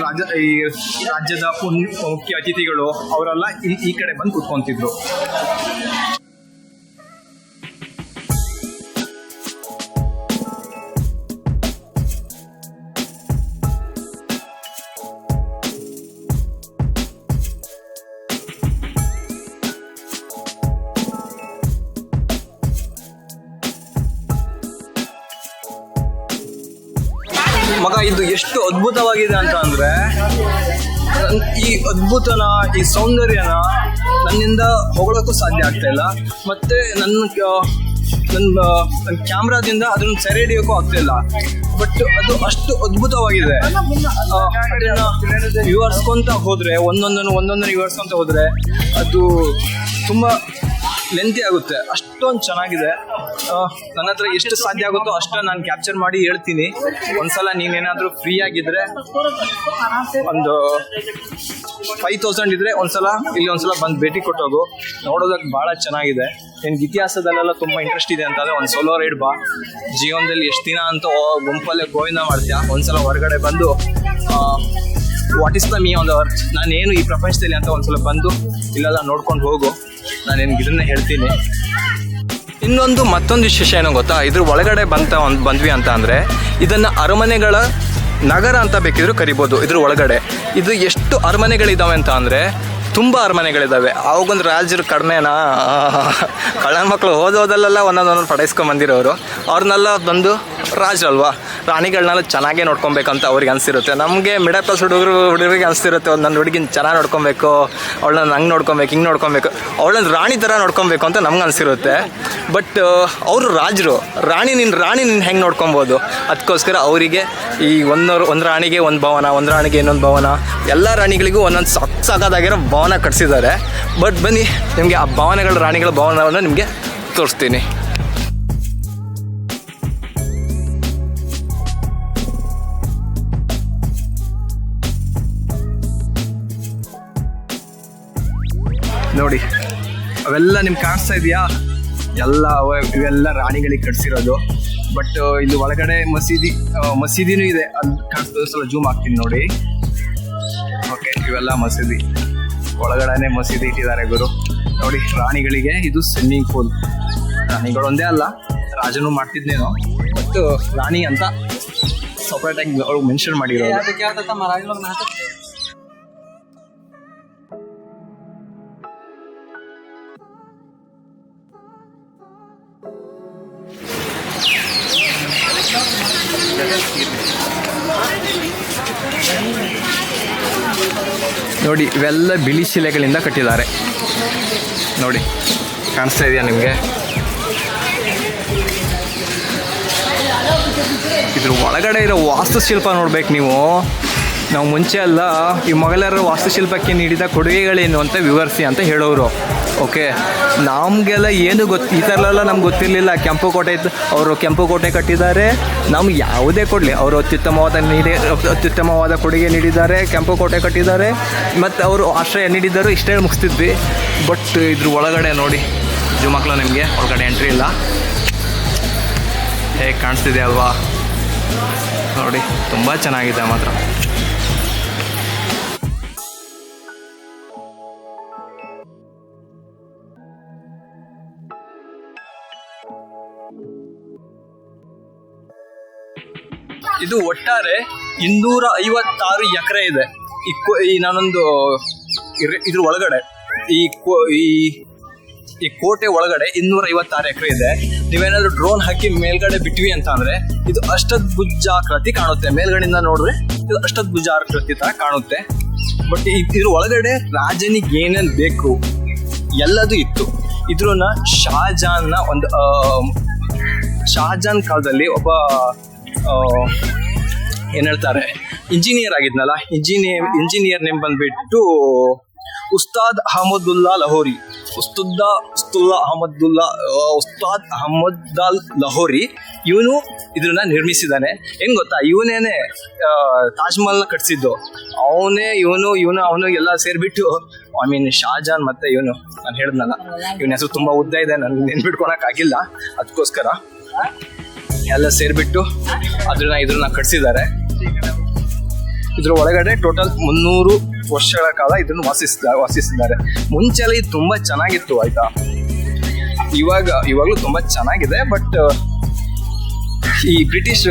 ರಾಜ, ಈ ರಾಜ್ಯದ ಮುಖ್ಯ ಅತಿಥಿಗಳು ಅವರೆಲ್ಲ ಈ ಕಡೆ ಬಂದು ಕುತ್ಕೊಂತಿದ್ರು. ಅದ್ಭುತವಾಗಿದೆ ಅಂತ ಅಂದ್ರೆ, ಈ ಅದ್ಭುತನ, ಈ ಸೌಂದರ್ಯನ ನನ್ನಿಂದ ಹೊಗಳಕ್ಕೂ ಸಾಧ್ಯ ಆಗ್ತಾ ಇಲ್ಲ. ಮತ್ತೆ ನನ್ನ ನನ್ನ ಕ್ಯಾಮ್ರಾದಿಂದ ಅದನ್ನ ಸೆರೆ ಹಿಡಿಯೋಕ್ಕೂ ಆಗ್ತಿಲ್ಲ ಬಟ್ ಅದು ಅಷ್ಟು ಅದ್ಭುತವಾಗಿದೆ. ಅದನ್ನ ವಿವರಿಸ್ಕೊಂತ ಹೋದ್ರೆ, ಒಂದೊಂದನ್ನು ಒಂದೊಂದನ್ನು ವಿವರಿಸ್ಕೊಂತ ಹೋದ್ರೆ, ಅದು ತುಂಬಾ ಲೆಂತಿ ಆಗುತ್ತೆ. ಅಷ್ಟೊಂದು ಚೆನ್ನಾಗಿದೆ. ನನ್ನ ಹತ್ರ ಎಷ್ಟು ಸಾಧ್ಯ ಆಗುತ್ತೋ ಅಷ್ಟು ನಾನು ಕ್ಯಾಪ್ಚರ್ ಮಾಡಿ ಹೇಳ್ತೀನಿ. ಒಂದ್ಸಲ ನೀನೇನಾದರೂ ಫ್ರೀ ಆಗಿದ್ರೆ ಒಂದು ಫೈವ್ ತೌಸಂಡ್ ಇದ್ರೆ ಒಂದ್ಸಲ ಇಲ್ಲಿ ಒಂದ್ಸಲ ಬಂದು ಭೇಟಿ ಕೊಟ್ಟೋಗು. ನೋಡೋದಕ್ಕೆ ಬಹಳ ಚೆನ್ನಾಗಿದೆ. ನಿನ್ಗೆ ಇತಿಹಾಸದಲ್ಲೆಲ್ಲ ತುಂಬಾ ಇಂಟ್ರೆಸ್ಟ್ ಇದೆ ಅಂತಂದ್ರೆ ಒಂದು ಸೋಲೋ ರೈಡ್ ಬಾ. ಜೀವನದಲ್ಲಿ ಎಷ್ಟು ದಿನ ಅಂತ ಗುಂಪಲ್ಲೇ ಗೋವಿಂದ ಮಾಡ್ತೀಯಾ? ಒಂದ್ಸಲ ಹೊರಗಡೆ ಬಂದು what is the me on the earth ನಾನೇನು ಈ ಪ್ರಪಂಚದಲ್ಲಿ ಅಂತ ಒಂದ್ಸಲ ಬಂದು ಇಲ್ಲೆಲ್ಲ ನೋಡ್ಕೊಂಡು ಹೋಗು. ನಾನು ನಿನ್ಗೆ ಇದನ್ನೇ ಹೇಳ್ತೀನಿ. ಇನ್ನೊಂದು ಮತ್ತೊಂದು ವಿಶೇಷ ಏನೋ ಗೊತ್ತಾ? ಇದ್ರ ಒಳಗಡೆ ಬಂತ ಒಂದು ಬಂದ್ವಿ ಅಂತ ಅಂದರೆ, ಇದನ್ನು ಅರಮನೆಗಳ ನಗರ ಅಂತ ಬೇಕಿದ್ರು ಕರಿಬೋದು, ಇದ್ರ ಒಳಗಡೆ. ಇದು ಎಷ್ಟು ಅರಮನೆಗಳಿದ್ದಾವೆ ಅಂತ ಅಂದರೆ, ತುಂಬ ಅರಮನೆಗಳಿದ್ದಾವೆ ಅವಾಗೊಂದು ರಾಜರು ಕಡಿಮೆನಾ? ಕಳ್ಳ ಮಕ್ಕಳು ಓದೋದಲ್ಲೆಲ್ಲ ಒಂದೊಂದು ಒಂದೊಂದು ಪಡೈಸ್ಕೊಂಡ್ ಬಂದಿರೋರು. ಅವ್ರನ್ನೆಲ್ಲ ಬಂದು ರಾಜರಲ್ವಾ? ರಾಣಿಗಳನ್ನೆಲ್ಲ ಚೆನ್ನಾಗೇ ನೋಡ್ಕೊಬೇಕಂತ ಅವ್ರಿಗೆ ಅನಿಸಿರುತ್ತೆ. ನಮಗೆ ಮಿಡಲ್ ಕ್ಲಾಸ್ ಹುಡುಗರು ಹುಡುಗರಿಗೆ ಅನಿಸ್ತಿರುತ್ತೆ ಒಂದು ನನ್ನ ಹುಡುಗಿನ ಚೆನ್ನಾಗಿ ನೋಡ್ಕೊಬೇಕು, ಅವಳನ್ನ ಹಂಗೆ ನೋಡ್ಕೊಬೇಕು, ಹಿಂಗೆ ನೋಡ್ಕೊಬೇಕು, ಅವಳನ್ನ ರಾಣಿ ಥರ ನೋಡ್ಕೊಬೇಕು ಅಂತ ನಮ್ಗೆ ಅನಿಸಿರುತ್ತೆ. ಬಟ್, ಅವರು ರಾಜರು, ರಾಣಿ ನಿನ್ನ ರಾಣಿ ನಿನ್ನ ಹೆಂಗೆ ನೋಡ್ಕೊಬೋದು? ಅದಕ್ಕೋಸ್ಕರ ಅವರಿಗೆ ಈ ಒಂದೊಂದು ಒಂದು ರಾಣಿಗೆ ಒಂದು ಭವನ, ಒಂದು ರಾಣಿಗೆ ಇನ್ನೊಂದು ಭವನ, ಎಲ್ಲ ರಾಣಿಗಳಿಗೂ ಒಂದೊಂದು ಸಾಕು ಸಾಕಾದಾಗಿರೋ ಭವನ ಕಟ್ಸಿದ್ದಾರೆ. ಬಟ್ ಬನ್ನಿ, ನಿಮಗೆ ಆ ಭವನಗಳ ರಾಣಿಗಳ ಭವನವನ್ನು ನಿಮಗೆ ತೋರಿಸ್ತೀನಿ. ನೋಡಿ, ಅವೆಲ್ಲ ನಿಮ್ಗೆ ಕಾಣಿಸ್ತಾ ಇದೆಯಾ? ಎಲ್ಲ ಇವೆಲ್ಲ ರಾಣಿಗಳಿಗೆ ಕಟ್ಸಿರೋದು. ಬಟ್ ಇಲ್ಲಿ ಒಳಗಡೆ ಮಸೀದಿ ಮಸೀದಿನೂ ಇದೆ. ಅದ್ ಕಾಣಿಸ್ತದೆ ಸ್ವಲ್ಪ ಜೂಮ್ ಹಾಕ್ತೀನಿ ನೋಡಿ. ಓಕೆ ಇವೆಲ್ಲ ಮಸೀದಿ. ಒಳಗಡೆನೆ ಮಸೀದಿ ಇಟ್ಟಿದ್ದಾರೆ ಗುರು. ನೋಡಿ, ರಾಣಿಗಳಿಗೆ ಇದು ಸ್ವಿಮ್ಮಿಂಗ್ ಪೂಲ್ ರಾಣಿಗಳೊಂದೇ ಅಲ್ಲ, ರಾಜನು ಮಾಡ್ತಿದ್ನೇನೋ. ಮತ್ತು ರಾಣಿ ಅಂತ ಸಪ್ರೇಟ್ ಆಗಿ ಅವ್ರು ಮೆನ್ಷನ್ ಮಾಡಿರೋದು. ಇವೆಲ್ಲ ಬಿಳಿ ಶಿಲೆಗಳಿಂದ ಕಟ್ಟಿದ್ದಾರೆ. ನೋಡಿ, ಕಾಣಿಸ್ತಾ ಇದೆಯಾ ನಿಮಗೆ? ಇದ್ರ ಒಳಗಡೆ ಇರೋ ವಾಸ್ತುಶಿಲ್ಪ ನೋಡ್ಬೇಕು ನೀವು. ನಾವು ಮುಂಚೆ ಅಲ್ಲ, ಈ ಮೊಘಲರ ವಾಸ್ತುಶಿಲ್ಪಕ್ಕೆ ನೀಡಿದ ಕೊಡುಗೆಗಳೇನು ಅಂತ ವಿವರಿಸಿ ಅಂತ ಹೇಳೋರು. ಓಕೆ. ನಮಗೆಲ್ಲ ಏನು ಗೊತ್ತು ಈ ಥರ ಎಲ್ಲ ನಮ್ಗೆ ಗೊತ್ತಿರಲಿಲ್ಲ. ಕೆಂಪು ಕೋಟೆ ಇತ್ತು ಅವರು ಕೆಂಪು ಕೋಟೆ ಕಟ್ಟಿದ್ದಾರೆ. ನಮ್ಗೆ ಯಾವುದೇ ಕೊಡಲಿ. ಅವರು ಅತ್ಯುತ್ತಮವಾದ ನೀಡಿ ಅತ್ಯುತ್ತಮವಾದ ಕೊಡುಗೆ ನೀಡಿದ್ದಾರೆ. ಕೆಂಪು ಕೋಟೆ ಕಟ್ಟಿದ್ದಾರೆ. ಮತ್ತು ಅವರು ಆಶ್ರಯ ನೀಡಿದ್ದರು. ಇಷ್ಟೇ ಮುಗಿಸ್ತಿದ್ವಿ. ಬಟ್ ಇದ್ರ ಒಳಗಡೆ ನೋಡಿ. ಜುಮಕ್ಳು ನಿಮಗೆ. ಒಳಗಡೆ ಎಂಟ್ರಿ ಇಲ್ಲ. ಹೇಗೆ ಕಾಣಿಸ್ತಿದೆ ಅಲ್ವಾ? ನೋಡಿ, ತುಂಬ ಚೆನ್ನಾಗಿದೆ ಮಾತ್ರ. ಇದು ಒಟ್ಟಾರೆ ಇನ್ನೂರ ಐವತ್ತಾರು ಎಕರೆ ಇದೆ. ಈ ನಾನೊಂದು ಇದ್ರ ಒಳಗಡೆ, ಈ ಈ ಈ ಕೋಟೆ ಒಳಗಡೆ ಇನ್ನೂರ ಐವತ್ತಾರು ಎಕರೆ ಇದೆ. ನೀವೇನಾದ್ರೂ ಡ್ರೋನ್ ಹಾಕಿ ಮೇಲ್ಗಡೆ ಬಿಟ್ವಿ ಅಂತ ಅಂದ್ರೆ ಇದು ಅಷ್ಟದ್ಭುಜಾಕೃತಿ ಕಾಣುತ್ತೆ. ಮೇಲ್ಗಡೆಯಿಂದ ನೋಡಿದ್ರೆ ಇದು ಅಷ್ಟದ್ಭುಜಾಕೃತಿ ತರ ಕಾಣುತ್ತೆ. ಬಟ್ ಇದ್ರ ಒಳಗಡೆ ರಾಜನಿಗೆ ಏನೇನು ಬೇಕು, ಎಲ್ಲದೂ ಇತ್ತು. ಇದ್ರನ್ನ ನ ಒಂದು ಶಾಜಾನ್ ಕಾಲದಲ್ಲಿ ಒಬ್ಬ ಏನ್ ಹೇಳ್ತಾರೆ? ಇಂಜಿನಿಯರ್ ಆಗಿದ್ನಲ್ಲ? ಇಂಜಿನಿಯರ್ ಇಂಜಿನಿಯರ್ ನೇಮ್ ಬಂದ್ಬಿಟ್ಟು ಉಸ್ತಾದ್ ಅಹಮದುಲ್ಲಾ ಲಹೋರಿ. ಉಸ್ತುದ್ದಾ ಉಸ್ತುಲ್ಲಾ ಅಹಮದುಲ್ಲಾ ಉಸ್ತಾದ್ ಅಹಮದ್ದಾಲ್ ಲಹೋರಿ. ಇವನು ಇದನ್ನ ನಿರ್ಮಿಸಿದ್ದಾನೆ. ಹೆಂಗ್ ಗೊತ್ತಾ? ಇವನೇನೆ ತಾಜ್ ಮಹಲ್ನ ಕಟ್ಸಿದ್ದು. ಅವನೇ ಇವನು ಇವನು ಅವನು ಎಲ್ಲ ಸೇರ್ಬಿಟ್ಟು ಐ ಮೀನ್ ಶಾಜಾನ್ ಮತ್ತೆ ಇವನು. ನಾನು ಹೇಳಿದ್ನಲ್ಲ ಇವನ ಹೆಸರು ತುಂಬಾ ಉದ್ದ ಇದೆ ನನ್ಗೆ ನೆನ್ಬಿಟ್ಕೊಳಕ್ ಆಗಿಲ್ಲ. ಅದಕ್ಕೋಸ್ಕರ. ಎಲ್ಲ ಸೇರ್ಬಿಟ್ಟು ಅದನ್ನ ಇದನ್ನ ಕಟ್ಸಿದ್ದಾರೆ. ಇದ್ರ ಒಳಗಡೆ ಟೋಟಲ್ ಮುನ್ನೂರು ವರ್ಷಗಳ ಕಾಲ ಇದನ್ನು ವಾಸಿಸಿದ, ವಾಸಿಸಿದ್ದಾರೆ. ಮುಂಚೆ ಎಲ್ಲ ಇದು ತುಂಬಾ ಚೆನ್ನಾಗಿತ್ತು ಆಯ್ತಾ? ಇವಾಗ, ಇವಾಗಲೂ ತುಂಬಾ ಚೆನ್ನಾಗಿದೆ ಬಟ್ ಈ ಬ್ರಿಟಿಷ್,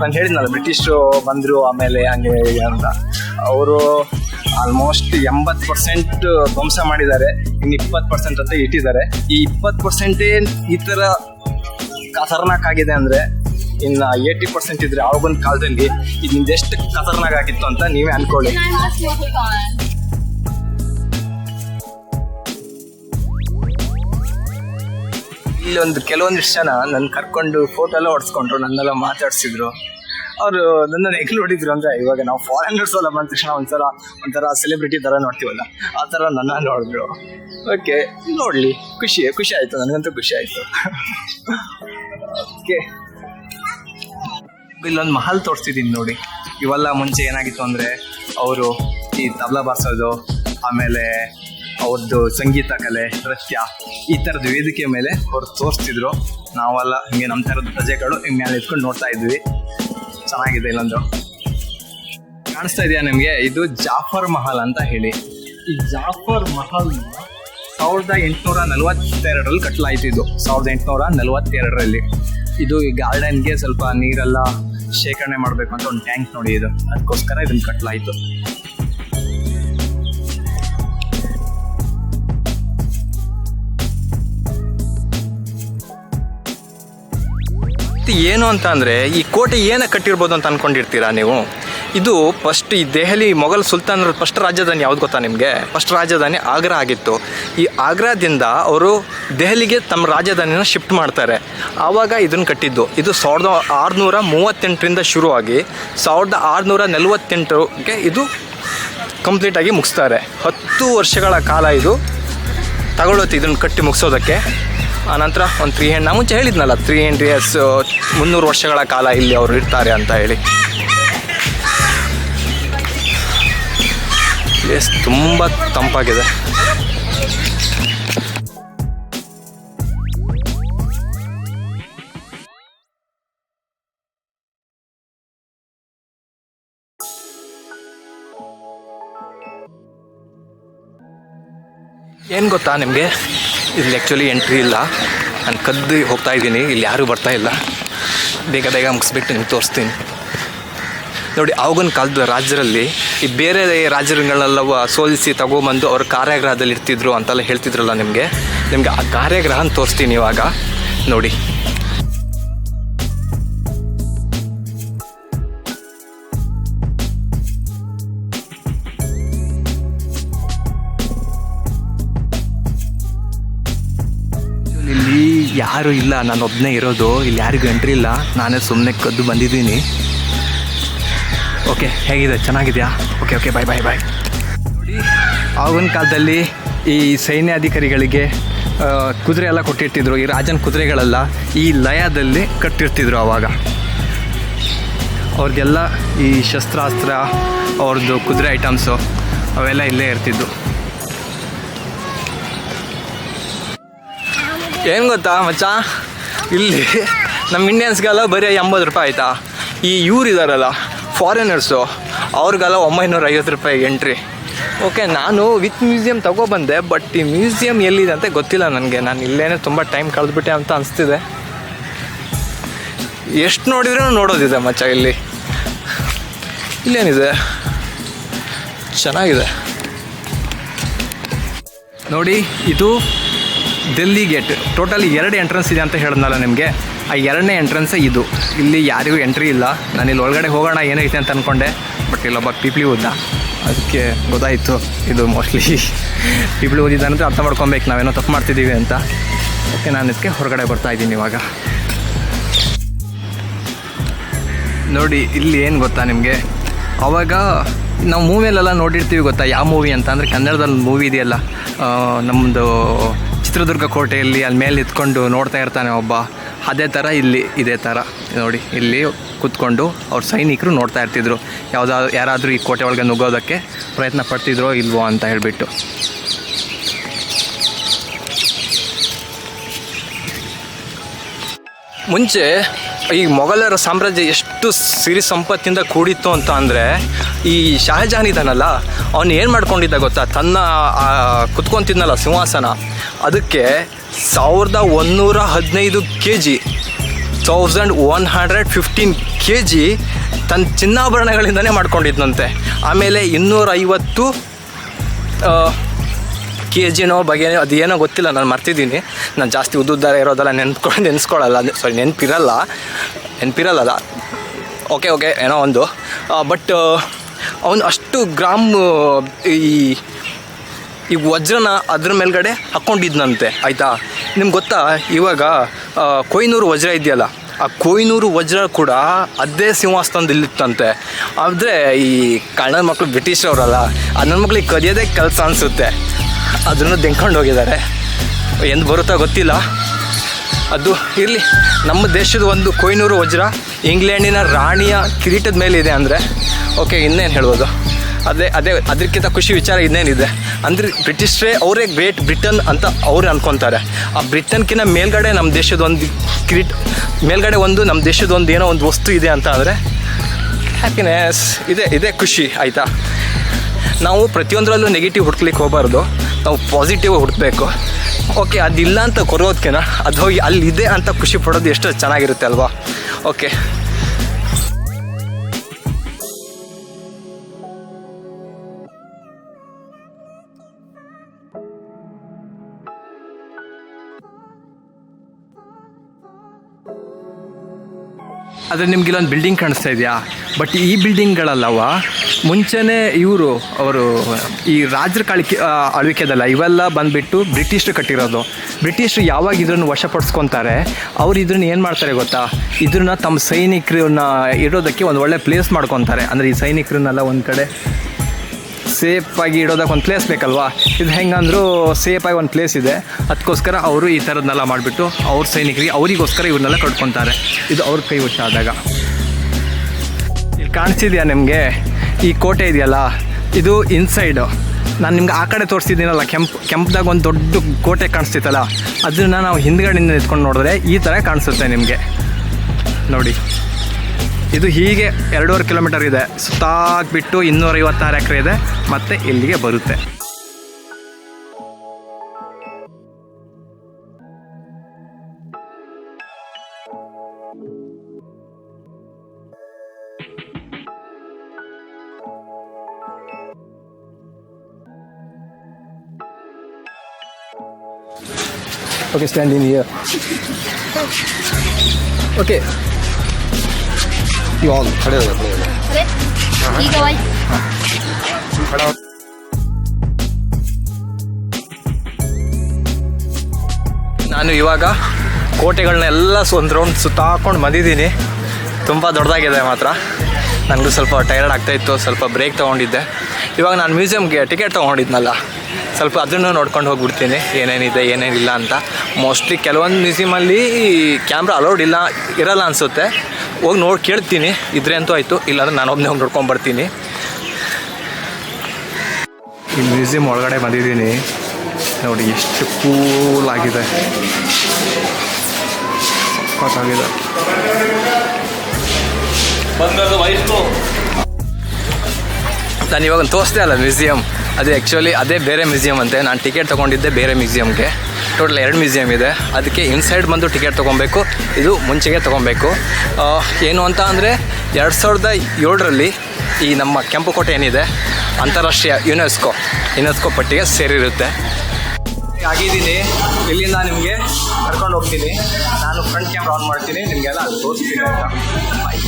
ನಾನು ಹೇಳಿದ್ನಲ್ಲ ಬ್ರಿಟಿಷರು ಬಂದ್ರು ಆಮೇಲೆ ಹಂಗೆ ಅಂತ. ಅವರು ಆಲ್ಮೋಸ್ಟ್ ಎಂಬತ್ತು ಪರ್ಸೆಂಟ್ ಧ್ವಂಸ ಮಾಡಿದ್ದಾರೆ, ಇನ್ನು ಇಪ್ಪತ್ತು ಪರ್ಸೆಂಟ್ ಅಂತ ಇಟ್ಟಿದ್ದಾರೆ. ಈ ಇಪ್ಪತ್ತು ಪರ್ಸೆಂಟೇ ಈ ಥರ ಖತರ್ನಾಕ್ ಆಗಿದೆ ಅಂದ್ರೆ ಇನ್ನ ಏಯ್ಟಿ ಪರ್ಸೆಂಟ್ ಇದ್ರೆ ಆವಾಗಿನ ಕಾಲದಲ್ಲಿ ಇದ್ ಎಷ್ಟು ಖತರ್ನಾಕ್ ಆಗಿತ್ತು ಅಂತ ನೀವೇ ಅನ್ಕೊಳ್ಳಿ. Can I just make it on? ಇಲ್ಲಿ ಒಂದು ಕೆಲವೊಂದಿಷ್ಟು ಜನ ನನ್ನ ಕರ್ಕೊಂಡು ಫೋಟೋ ಎಲ್ಲ ಹೊಡ್ಸ್ಕೊಂಡ್ರು, ನನ್ನೆಲ್ಲ ಮಾತಾಡ್ಸಿದ್ರು. ಅವರು ನನ್ನನ್ನು ಹೆಂಗ್ ನೋಡಿದ್ರು ಅಂದ್ರೆ ಇವಾಗ ನಾವು ಫಾರಿನರ್ಸ್ ಎಲ್ಲ ಬಂದ ತಕ್ಷಣ ಒಂಥರ ಒಂಥರ ಸೆಲೆಬ್ರಿಟಿ ತರ ನೋಡ್ತೀವಲ್ಲ, ಆ ಥರ ನನ್ನ ನೋಡಿದ್ರು. ಓಕೆ ನೋಡ್ಲಿ. ಖುಷಿ ಖುಷಿ ಆಯ್ತು, ನನಗಂತೂ ಖುಷಿ ಆಯ್ತು. ಓಕೆ ಇಲ್ಲೊಂದು ಮಹಲ್ ತೋರಿಸ್ತಿದ್ದೀನಿ ನೋಡಿ. ಇವೆಲ್ಲ ಮುಂಚೆ ಏನಾಗಿತ್ತು ಅಂದರೆ ಅವರು ಈ ತಬಲಾ ಬಾರಿಸೋದು, ಆಮೇಲೆ ಅವ್ರದ್ದು ಸಂಗೀತ, ಕಲೆ, ನೃತ್ಯ ಈ ಥರದ ವೇದಿಕೆ ಮೇಲೆ ಅವ್ರು ತೋರಿಸ್ತಿದ್ರು. ನಾವೆಲ್ಲ ಹಿಂಗೆ ನಮ್ಮ ಥರದ ಪ್ರಜೆಗಳು ಹಿಂಗೆ ಮೇಲೆ ಇಟ್ಕೊಂಡು ನೋಡ್ತಾ ಇದ್ವಿ. ಚೆನ್ನಾಗಿದೆ ಇಲ್ಲೊಂದು. ಕಾಣಿಸ್ತಾ ಇದೆಯಾ ನಿಮಗೆ? ಇದು ಜಾಫರ್ ಮಹಲ್ ಅಂತ ಹೇಳಿ. ಈ ಜಾಫರ್ ಮಹಲ್ ಸಾವಿರದ ಎಂಟುನೂರ ನಲವತ್ತೆರಡರಲ್ಲಿ ಕಟ್ಟಲಾಯಿತು ಇದು. ಸಾವಿರದ ಎಂಟುನೂರ ನಲವತ್ತೆರಡರಲ್ಲಿ. ಇದು ಈ ಗಾರ್ಡನ್ಗೆ ಸ್ವಲ್ಪ ನೀರೆಲ್ಲ ಶೇಖರಣೆ ಮಾಡಬೇಕು ಅಂತ ಒಂದು ಟ್ಯಾಂಕ್ ನೋಡಿ ಇದು. ಅದಕ್ಕೋಸ್ಕರ ಇದನ್ನ ಕಟ್ಟಲಾಯಿತು ಏನು ಅಂತ ಅಂದ್ರೆ ಈ ಕೋಟೆ ಏನಕ್ಕೆ ಕಟ್ಟಿರ್ಬೋದು ಅಂತ ಅನ್ಕೊಂಡಿರ್ತೀರಾ ನೀವು? ಇದು ಫಸ್ಟ್ ಈ ದೆಹಲಿ ಮೊಘಲ್ ಸುಲ್ತಾನರು ಫಸ್ಟ್ ರಾಜಧಾನಿ ಯಾವ್ದು ಗೊತ್ತಾ ನಿಮಗೆ? ಫಸ್ಟ್ ರಾಜಧಾನಿ ಆಗ್ರಾ ಆಗಿತ್ತು. ಈ ಆಗ್ರಾದಿಂದ ಅವರು ದೆಹಲಿಗೆ ತಮ್ಮ ರಾಜಧಾನಿನ ಶಿಫ್ಟ್ ಮಾಡ್ತಾರೆ. ಆವಾಗ ಇದನ್ನು ಕಟ್ಟಿದ್ದು. ಇದು ಸಾವಿರದ ಆರುನೂರ ಮೂವತ್ತೆಂಟರಿಂದ ಶುರುವಾಗಿ ಸಾವಿರದ ಆರುನೂರ ನಲವತ್ತೆಂಟಕ್ಕೆ ಇದು ಕಂಪ್ಲೀಟಾಗಿ ಮುಗಿಸ್ತಾರೆ. ಹತ್ತು ವರ್ಷಗಳ ಕಾಲ ಇದು. ತಗೊಳುತ್ತೆ ಇದನ್ನು ಕಟ್ಟಿ ಮುಗಿಸೋದಕ್ಕೆ. ಆನಂತರ ಒಂದು ತ್ರೀ ಹಂಡ್ರೆಡ್ ನಾ ಮುಂಚೆ ಹೇಳಿದ್ನಲ್ಲ ತ್ರೀ ಹಂಡ್ರೆಡ್ ಇಯರ್ಸ್ ಮುನ್ನೂರು ವರ್ಷಗಳ ಕಾಲ ಇಲ್ಲಿ ಅವರು ಇರ್ತಾರೆ ಅಂತ ಹೇಳಿ. ಪ್ಲೇಸ್ ತುಂಬ ತಂಪಾಗಿದೆ. ಏನು ಗೊತ್ತಾ ನಿಮಗೆ? ಇಲ್ಲಿ ಆ್ಯಕ್ಚುಲಿ ಎಂಟ್ರಿ ಇಲ್ಲ. ನಾನು ಕದ್ದು ಹೋಗ್ತಾ ಇದ್ದೀನಿ. ಇಲ್ಲಿ ಯಾರೂ ಬರ್ತಾ ಇಲ್ಲ. ಬೇಗ ಬೇಗ ಮುಗಿಸ್ಬಿಟ್ಟು ನಿಮ್ಗೆ ತೋರಿಸ್ತೀನಿ. ನೋಡಿ ಆವಾಗಿನ ಕಾಲದ ರಾಜರಲ್ಲಿ ಈ ಬೇರೆ ರಾಜ್ಯಗಳನ್ನೆಲ್ಲ ಸೋಲಿಸಿ ತಗೊಂಬಂದು ಅವ್ರ ಕಾರ್ಯಾಗ್ರಹದಲ್ಲಿ ಇರ್ತಿದ್ರು ಅಂತೆಲ್ಲ ಹೇಳ್ತಿದ್ರಲ್ಲ ನಿಮಗೆ? ನಿಮಗೆ ಆ ಕಾರ್ಯಾಗ್ರಹನ ತೋರಿಸ್ತೀನಿ ಇವಾಗ. ನೋಡಿ. ಇಲ್ಲಿ ಯಾರು ಇಲ್ಲ ನಾನು ಒಬ್ಬನೇ ಇರೋದು, ಇಲ್ಲಿ ಯಾರಿಗೂ ಎಂಟ್ರಿ ಇಲ್ಲ. ನಾನೇ ಸುಮ್ಮನೆ ಕದ್ದು ಬಂದಿದ್ದೀನಿ. ಓಕೆ, ಹೇಗಿದೆ? ಚೆನ್ನಾಗಿದೆಯಾ? ಓಕೆ ಓಕೆ ಬಾಯ್ ಬಾಯ್ ಬಾಯ್ ನೋಡಿ, ಆಗಿನ ಕಾಲದಲ್ಲಿ ಈ ಸೈನ್ಯಾಧಿಕಾರಿಗಳಿಗೆ ಕುದುರೆ ಎಲ್ಲ ಕೊಟ್ಟಿರ್ತಿದ್ರು. ಈ ರಾಜನ ಕುದುರೆಗಳೆಲ್ಲ, ಈ ಲಯದಲ್ಲಿ ಕಟ್ಟಿರ್ತಿದ್ರು ಆವಾಗ ಅವ್ರಿಗೆಲ್ಲ ಈ ಶಸ್ತ್ರಾಸ್ತ್ರ ಅವ್ರದ್ದು ಕುದುರೆ ಐಟಮ್ಸು ಅವೆಲ್ಲ ಇಲ್ಲೇ ಇರ್ತಿದ್ದು ಏನು ಗೊತ್ತಾ, ಮಚ್ಚ? ಇಲ್ಲಿ ನಮ್ಮ ಇಂಡಿಯನ್ಸ್ಗೆಲ್ಲ ಬರೀ ಎಂಬತ್ತು ರೂಪಾಯಿ ಆಯಿತಾ? ಈ ಇವ್ರು ಇದ್ದಾರಲ್ಲ ಫಾರಿನರ್ಸು ಅವ್ರಿಗೆಲ್ಲ ಒಂಬೈನೂರ ಐವತ್ತು ರೂಪಾಯಿ ಎಂಟ್ರಿ ಓಕೆ ನಾನು ವಿತ್ ಮ್ಯೂಸಿಯಂ ತಗೊಬಂದೆ ಬಟ್ ಈ ಮ್ಯೂಸಿಯಂ ಎಲ್ಲಿದೆ ಅಂತ ಗೊತ್ತಿಲ್ಲ ನನಗೆ. ನಾನು ಇಲ್ಲೇ ತುಂಬ ಟೈಮ್ ಕಳೆದ್ಬಿಟ್ಟೆ ಅಂತ ಅನಿಸ್ತಿದೆ. ಎಷ್ಟು ನೋಡಿದ್ರೂ ನೋಡೋದಿದೆ ಮಚ್ಚ ಇಲ್ಲಿ. ಇಲ್ಲೇನಿದೆ? ಚೆನ್ನಾಗಿದೆ. ನೋಡಿ, ಇದು ಡೆಲ್ಲಿ ಗೇಟ್ ಟೋಟಲಿ ಎರಡು ಎಂಟ್ರೆನ್ಸ್ ಇದೆ ಅಂತ ಹೇಳಿದ್ನಲ್ಲ ನಿಮಗೆ. ಆ ಎರಡನೇ ಎಂಟ್ರೆನ್ಸ್ ಇದು. ಇಲ್ಲಿ ಯಾರಿಗೂ ಎಂಟ್ರಿ ಇಲ್ಲ. ನಾನು ಇಲ್ಲಿ ಒಳಗಡೆ ಹೋಗೋಣ ಏನೈತೆ ಅಂತ ಅಂದ್ಕೊಂಡೆ ಬಟ್ ಇಲ್ಲೊಬ್ಬ ಪೀಪ್ಲಿ ಉದ್ದ ಅದಕ್ಕೆ ಗೊತ್ತಾಯಿತು. ಇದು ಮೋಸ್ಟ್ಲಿ ಪೀಪ್ಳಿ ಓದಿದ್ದಾನಂದ್ರೆ ಅರ್ಥ ಮಾಡ್ಕೊಬೇಕು. ನಾವೇನೋ ತಪ್ಪು ಮಾಡ್ತಿದ್ದೀವಿ ಅಂತ. ಓಕೆ ನಾನು ಇದಕ್ಕೆ ಹೊರಗಡೆ ಬರ್ತಾ ಇದ್ದೀನಿ ಇವಾಗ. ನೋಡಿ, ಇಲ್ಲಿ ಏನು ಗೊತ್ತಾ ನಿಮಗೆ? ಅವಾಗ ನಾವು ಮೂವಿಯಲ್ಲೆಲ್ಲ ನೋಡಿರ್ತೀವಿ ಗೊತ್ತಾ? ಯಾವ ಮೂವಿ ಅಂತ? ಅಂದರೆ ಕನ್ನಡದಲ್ಲಿ ಮೂವಿ ಇದೆಯಲ್ಲ. ನಮ್ಮದು ಚಿತ್ರದುರ್ಗ ಕೋಟೆಯಲ್ಲಿ ಅಲ್ಲಿ ಮೇಲೆ ನಿಂತ್ಕೊಂಡು ನೋಡ್ತಾ ಇರ್ತಾನೆ ಒಬ್ಬ. ಅದೇ ಥರ ಇಲ್ಲಿ ಇದೇ ಥರ ನೋಡಿ, ಇಲ್ಲಿ ಕೂತ್ಕೊಂಡು ಅವ್ರ ಸೈನಿಕರು ನೋಡ್ತಾ ಇರ್ತಿದ್ರು. ಯಾವುದಾದ್ರು ಯಾರಾದರೂ ಈ ಕೋಟೆ ಒಳಗೆ ನುಗ್ಗೋದಕ್ಕೆ ಪ್ರಯತ್ನ ಪಡ್ತಿದ್ರೋ ಇಲ್ವೋ ಅಂತ ಹೇಳಿಬಿಟ್ಟು. ಮುಂಚೆ ಈ ಮೊಘಲರ ಸಾಮ್ರಾಜ್ಯ ಎಷ್ಟು ಸಿರಿ ಸಂಪತ್ತಿಂದ ಕೂಡಿತ್ತು ಅಂತ ಅಂದರೆ, ಈ ಶಹಜಹಾನ್ ಇದ್ದಾನಲ್ಲ, ಅವನು ಏನು ಮಾಡ್ಕೊಂಡಿದ್ದ ಗೊತ್ತಾ? ತನ್ನ ಕುತ್ಕೊಂತಿದ್ನಲ್ಲ ಸಿಂಹಾಸನ. ಅದಕ್ಕೆ ಸಾವಿರದ ಒಂದೂರ ಹದಿನೈದು K G thousand one hundred fifteen K G ತನ್ನ ಚಿನ್ನಾಭರಣಗಳಿಂದನೇ ಮಾಡ್ಕೊಂಡಿದ್ನಂತೆ. ಆಮೇಲೆ ಇನ್ನೂರ ಐವತ್ತು ಕೆ ಜಿನೋ ಬಗ್ಗೆ ಅದೇನೋ ಗೊತ್ತಿಲ್ಲ, ನಾನು ಮರ್ತಿದ್ದೀನಿ. ನಾನು ಜಾಸ್ತಿ ಉದ್ದುದ್ದಾರ ಇರೋದೆಲ್ಲ ನೆನ್ಸ್ಕೊಂಡು ನೆನೆಸ್ಕೊಳ್ಳಲ್ಲ ಸಾರಿ ನೆನಪಿರಲ್ಲ. ನೆನಪಿರಲ್ಲ ಓಕೆ ಓಕೆ ಏನೋ ಒಂದು. ಬಟ್ ಅವನು ಅಷ್ಟು ಗ್ರಾಮ್, ಈ ಈ ವಜ್ರನ ಅದ್ರ ಮೇಲ್ಗಡೆ ಹಾಕ್ಕೊಂಡಿದ್ನಂತೆ ಆಯಿತಾ? ನಿಮ್ಗೆ ಗೊತ್ತಾ, ಇವಾಗ ಕೊಯ್ನೂರು ವಜ್ರ ಇದೆಯಲ್ಲ, ಆ ಕೊಯ್ನೂರು ವಜ್ರ ಕೂಡ ಅದೇ ಸಿಂಹಾಸನದಲ್ಲಿತ್ತಂತೆ. ಆದರೆ ಈ ಕನ್ನಡ ಮಕ್ಕಳು ಬ್ರಿಟಿಷರವರಲ್ಲ ನನ್ನ ಮಕ್ಳಿಗೆ ಕದಿಯೋದೇ ಕೆಲಸ ಅನಿಸುತ್ತೆ. ಅದನ್ನು ದೆಂಕೊಂಡು ಹೋಗಿದ್ದಾರೆ. ಎಂದು ಬರುತ್ತಾ ಗೊತ್ತಿಲ್ಲ. ಅದು ಇರಲಿ, ನಮ್ಮ ದೇಶದ ಒಂದು ಕೊಯ್ನೂರು ವಜ್ರ ಇಂಗ್ಲೆಂಡಿನ ರಾಣಿಯ ಕಿರೀಟದ ಮೇಲಿದೆ ಅಂದರೆ, ಓಕೆ, ಇನ್ನೇನು ಹೇಳ್ಬೋದು? ಅದೇ ಅದೇ ಅದಕ್ಕಿಂತ ಖುಷಿ ವಿಚಾರ ಇನ್ನೇನಿದೆ. ಅಂದರೆ ಬ್ರಿಟಿಷ್ರೇ ಅವರೇ ಗ್ರೇಟ್ ಬ್ರಿಟನ್ ಅಂತ ಅವ್ರು ಅನ್ಕೊತಾರೆ. ಆ ಬ್ರಿಟನ್ಕಿಂತ ಮೇಲ್ಗಡೆ ನಮ್ಮ ದೇಶದ ಒಂದು ಕ್ರೀಟ್ ಮೇಲ್ಗಡೆ ಒಂದು ನಮ್ಮ ದೇಶದ ಒಂದು ಏನೋ ಒಂದು ವಸ್ತು ಇದೆ ಅಂತ ಅಂದರೆ ಹ್ಯಾಪಿನೆಸ್ ಇದೆ, ಇದೇ ಖುಷಿ, ಆಯಿತಾ? ನಾವು ಪ್ರತಿಯೊಂದರಲ್ಲೂ ನೆಗೆಟಿವ್ ಹುಡ್ಕ್ಲಿಕ್ಕೆ ಹೋಗಬಾರ್ದು. ನಾವು ಪಾಸಿಟಿವ್ ಹುಡುಕಬೇಕು. ಓಕೆ ಅದಿಲ್ಲ ಅಂತ ಕೊರೋದಕ್ಕಿಂತ ಅದು ಹೋಗಿ ಅಲ್ಲಿದೆ ಅಂತ ಖುಷಿ ಪಡೋದು ಎಷ್ಟು ಚೆನ್ನಾಗಿರುತ್ತೆ ಅಲ್ವಾ? ಓಕೆ ಆದರೆ ನಿಮ್ಗೆ ಇಲ್ಲೊಂದು ಬಿಲ್ಡಿಂಗ್ ಕಾಣಿಸ್ತಾ ಇದೆಯಾ? ಬಟ್ ಈ ಬಿಲ್ಡಿಂಗ್ಗಳಲ್ಲವ ಮುಂಚೆನೇ ಇವರು, ಅವರು, ಈ ರಾಜರ ಕಾಳಿಕೆ ಆಳ್ವಿಕೆದಲ್ಲ, ಇವೆಲ್ಲ ಬಂದುಬಿಟ್ಟು ಬ್ರಿಟಿಷರು ಕಟ್ಟಿರೋದು. ಬ್ರಿಟಿಷರು ಯಾವಾಗ ಇದನ್ನು ವಶಪಡಿಸ್ಕೊತಾರೆ, ಅವ್ರು ಇದನ್ನ ಏನು ಮಾಡ್ತಾರೆ ಗೊತ್ತಾ? ಇದನ್ನ ತಮ್ಮ ಸೈನಿಕರನ್ನ ಇರೋದಕ್ಕೆ ಒಂದು ಒಳ್ಳೆ ಪ್ಲೇಸ್ ಮಾಡ್ಕೊತಾರೆ. ಅಂದರೆ ಈ ಸೈನಿಕರನ್ನೆಲ್ಲ ಒಂದು ಕಡೆ ಸೇಫಾಗಿ ಇಡೋದಕ್ಕೆ ಒಂದು ಪ್ಲೇಸ್ ಬೇಕಲ್ವಾ? ಇದು ಹೆಂಗಂದ್ರೂ ಸೇಫಾಗಿ ಒಂದು ಪ್ಲೇಸ್ ಇದೆ. ಅದಕ್ಕೋಸ್ಕರ ಅವರು ಈ ಥರದ್ನೆಲ್ಲ ಮಾಡಿಬಿಟ್ಟು ಅವ್ರ ಸೈನಿಕರಿಗೆ ಅವರಿಗೋಸ್ಕರ ಇವ್ರನ್ನೆಲ್ಲ ಕಟ್ಕೊತಾರೆ ಇದು ಅವ್ರ ಕೈ ಆದಾಗ. ಇಲ್ಲಿ ಕಾಣಿಸ್ತಿದ್ಯಾ ನಿಮಗೆ? ಈ ಕೋಟೆ ಇದೆಯಲ್ಲ? ಇದು ಇನ್ಸೈಡು ನಾನು ನಿಮ್ಗೆ ಆ ಕಡೆ ತೋರಿಸಿದ್ದೀನಲ್ಲ ಕೆಂಪು, ಕೆಂಪ್ದಾಗ ಒಂದು ದೊಡ್ಡ ಕೋಟೆ ಕಾಣಿಸ್ತಿತ್ತಲ್ಲ, ಅದನ್ನು ನಾವು ಹಿಂದ್ಗಡೆಯಿಂದ ನಿಂತ್ಕೊಂಡು ನೋಡಿದ್ರೆ ಈ ಥರ ಕಾಣಿಸುತ್ತೆ ನಿಮಗೆ. ನೋಡಿ. ಇದು ಹೀಗೆ ಎರಡೂವರೆ ಕಿಲೋಮೀಟರ್ ಇದೆ. ಸುತ್ತಾಕ್ಬಿಟ್ಟು ಇನ್ನೂರೈವತ್ತಾರು ಎಕರೆ ಇದೆ. ಮತ್ತೆ ಇಲ್ಲಿಗೆ ಬರುತ್ತೆ. Okay stand in year okay ಕಡೆ ನಾನು ಇವಾಗ ಕೋಟೆಗಳನ್ನ ಎಲ್ಲ ಒಂದು ರೌಂಡ್ ಸುತ್ತಾಕೊಂಡು ಬಂದಿದ್ದೀನಿ. ತುಂಬ ದೊಡ್ಡದಾಗಿದೆ ಮಾತ್ರ. ನನಗೂ ಸ್ವಲ್ಪ ಟೈರ್ಡ್ ಆಗ್ತಾ ಇತ್ತು ಸ್ವಲ್ಪ ಬ್ರೇಕ್ ತಗೊಂಡಿದ್ದೆ. ಇವಾಗ ನಾನು ಮ್ಯೂಸಿಯಮ್ಗೆ ಟಿಕೆಟ್ ತೊಗೊಂಡಿದ್ನಲ್ಲ ಸ್ವಲ್ಪ ಅದನ್ನು ನೋಡ್ಕೊಂಡು ಹೋಗ್ಬಿಡ್ತೀನಿ. ಏನೇನಿದೆ ಏನೇನಿಲ್ಲ ಅಂತ. ಮೋಸ್ಟ್ಲಿ ಕೆಲವೊಂದು ಮ್ಯೂಸಿಯಮಲ್ಲಿ ಕ್ಯಾಮ್ರಾ ಅಲೌಡ್ ಇಲ್ಲ ಇರಲ್ಲ ಅನಿಸುತ್ತೆ. ಹೋಗಿ ನೋಡಿ ಕೇಳ್ತೀನಿ. ಇದ್ರೆ ಅಂತೂ ಆಯಿತು ಇಲ್ಲಾಂದ್ರೆ ನಾನು ಒಬ್ಬನೇ ಹೋಗಿ ನೋಡ್ಕೊಂಡು ಬರ್ತೀನಿ. ಈ ಮ್ಯೂಸಿಯಂ ಒಳಗಡೆ ಬಂದಿದ್ದೀನಿ. ನೋಡಿ ಎಷ್ಟು ಕೂಲ್ ಆಗಿದೆ. ಸಖತ್ತಾಗಿದೆ. ನಾನು ಇವಾಗ ತೋರಿಸ್ದೆ ಅಲ್ಲ ಮ್ಯೂಸಿಯಂ. ಅದು ಆ್ಯಕ್ಚುಲಿ ಅದೇ ಬೇರೆ ಮ್ಯೂಸಿಯಂ ಅಂತೆ. ನಾನು ಟಿಕೆಟ್ ತೊಗೊಂಡಿದ್ದೆ ಬೇರೆ ಮ್ಯೂಸಿಯಮ್ಗೆ ಟೋಟಲ್ ಎರಡು ಮ್ಯೂಸಿಯಂ ಇದೆ. ಅದಕ್ಕೆ ಇನ್ಸೈಡ್ ಬಂದು ಟಿಕೆಟ್ ತೊಗೊಬೇಕು. ಇದು ಮುಂಚೆಗೆ ತೊಗೊಬೇಕು. ಏನು ಅಂತ ಅಂದರೆ ಎರಡು ಸಾವಿರದ ಏಳರಲ್ಲಿ ಈ ನಮ್ಮ ಕೆಂಪುಕೋಟೆ ಏನಿದೆ, ಅಂತಾರಾಷ್ಟ್ರೀಯ ಯುನೆಸ್ಕೋ ಯುನೆಸ್ಕೋ ಪಟ್ಟಿಗೆ ಸೇರಿರುತ್ತೆ. ಆಗಿದ್ದೀನಿ ಇಲ್ಲಿಂದ ನಿಮಗೆ ಕರ್ಕೊಂಡು ಹೋಗ್ತೀನಿ. ನಾನು ಫ್ರಂಟ್ ಕ್ಯಾಮ್ರಾ ಆನ್ ಮಾಡ್ತೀನಿ. ನಿಮಗೆಲ್ಲ ತೋರಿಸ್ತೀನಿ ಅಂತ. ಬಾಯ್